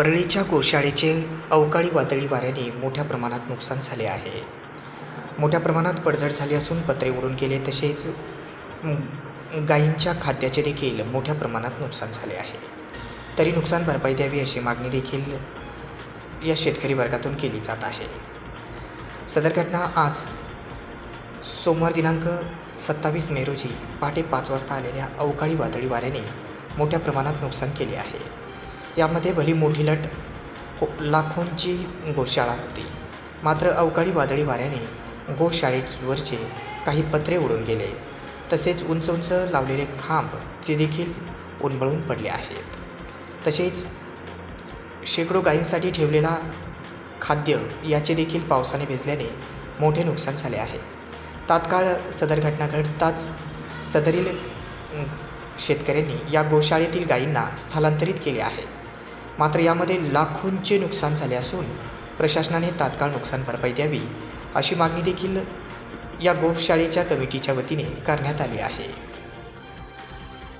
परळीच्या गोशाळेचे अवकाळी वादळी वाऱ्याने मोठ्या प्रमाणात नुकसान झाले आहे. मोठ्या प्रमाणात पडझड झाली असून पत्रे उडून गेले तसेच गायींच्या खाद्याचे देखील मोठ्या प्रमाणात नुकसान झाले आहे. तरी नुकसान भरपाई द्यावी अशी मागणी देखील या शेतकरी वर्गातून केली जात आहे. सदर घटना आज सोमवार दिनांक सत्तावीस मे रोजी पहाटे पाच वाजता आलेल्या अवकाळी वादळी वाऱ्याने मोठ्या प्रमाणात नुकसान केले आहे. यामध्ये भली मोठी लट को लाखोंची गोशाळा होती. मात्र अवकाळी वादळी वाऱ्याने गोशाळेवरचे काही पत्रे उडून गेले. तसेच उंच उंच लावलेले खांब ते देखील उन्मळून पडले आहेत. तसेच शेकडो गायींसाठी ठेवलेला खाद्य याचे देखील पावसाने भिजल्याने मोठे नुकसान झाले आहे. तात्काळ सदर घटना घडताच सदरील शेतकऱ्यांनी या गोशाळेतील गायींना स्थलांतरित केले आहे. मात्र यामध्ये लाखोंचे नुकसान झाले असून प्रशासनाने तात्काळ नुकसान भरपाई द्यावी अशी मागणी देखील या गोशाळेच्या कमिटीच्या वतीने करण्यात आली आहे.